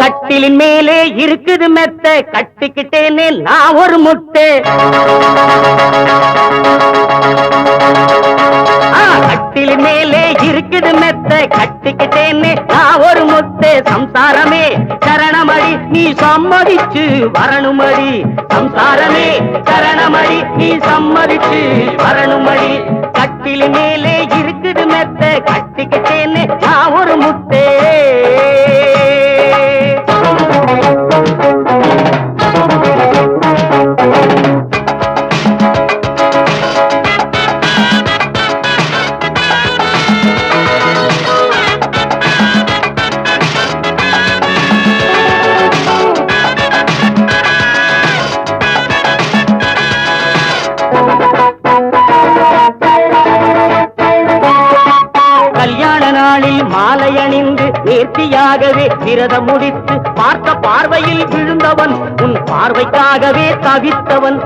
கட்டிலின் மேலே இருக்குது மெத்த. கட்டிக்கிட்டேனே நான் ஒரு முத்து கட்டிலின் மேலே இருக்குது மெத்த. கட்டிக்கிட்டேனே நான் ஒரு முத்து சம்சாரமே சரணமடி நீ சம்மதிச்சு வரணுமடி. சம்சாரமே சரணமடி நீ சம்மதிச்சு வரணுமடி. நாளில் நேர்த்தியாகவே விரதம் முடித்து பார்த்த பார்வையில் விழுந்தவன் உன் பார்வைக்காகவே தவித்தவன்.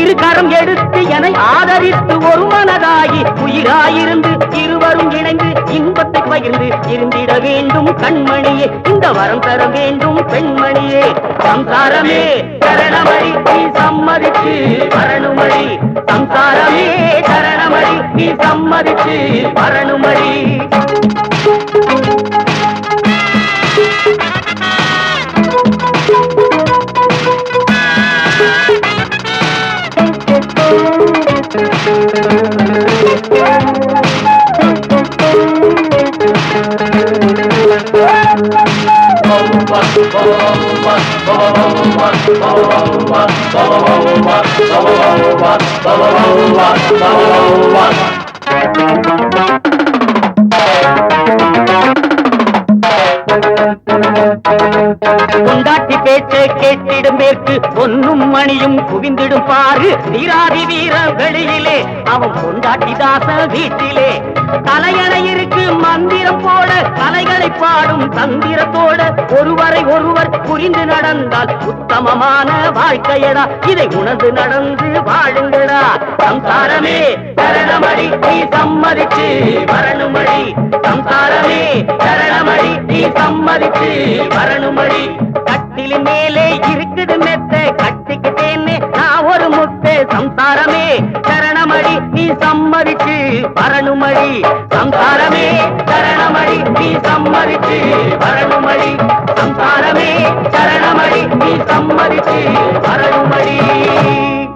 இரு கரம் எடுத்து என ஆதரித்து ஒரு மனதாகி உயிராயிருந்து இருவரும் இணைந்து இன்பத்தை பகிர்ந்து இருந்திட வேண்டும் கண்மணியே இந்த வரம் தர வேண்டும் பெண்மணியே. சம்சாரமே சரணமடி நீ சம்மதிச்சு வரணுமடி. சம்சாரமே சரணமடி நீ சம்மதிச்சு வரணுமடி கொண்டாட்டி பேச்சை கேட்டிடும் மேற்கு பொன்னும் மணியும் குவிந்திடும் பாரு நீராதி வீர வெளியிலே அவன் பொண்டாட்டி தாச வீட்டிலே. தலையணை இருக்கு மந்திரம் போட கலைகளை பாடும் தந்திரத்தோட. ஒருவரை ஒருவர் புரிந்து நடந்தால் உத்தமமான வாழ்க்கையடா. இதை உணர்ந்து நடந்து வாழுங்கடா. சம்சாரமே சரணமடி நீ சம்மதிச்சு வரணுமடி. சம்சாரமே சரணமடி நீ சம்மதிச்சு வரணுமடி. கட்டிலின் மேலே இருக்குது மெத்த கட்டிக்கிட்டேன்னு நான் ஒரு முட்டை சம்சாரமே சரணமடி நீ சம்மதிச்சு வரணுமடி சம்சாரமே. சரணமடி நீ சம்மதிச்சு வரணுமடி. சம்சாரமே சரணமடி நீ சம்மதிச்சு வரணுமடி.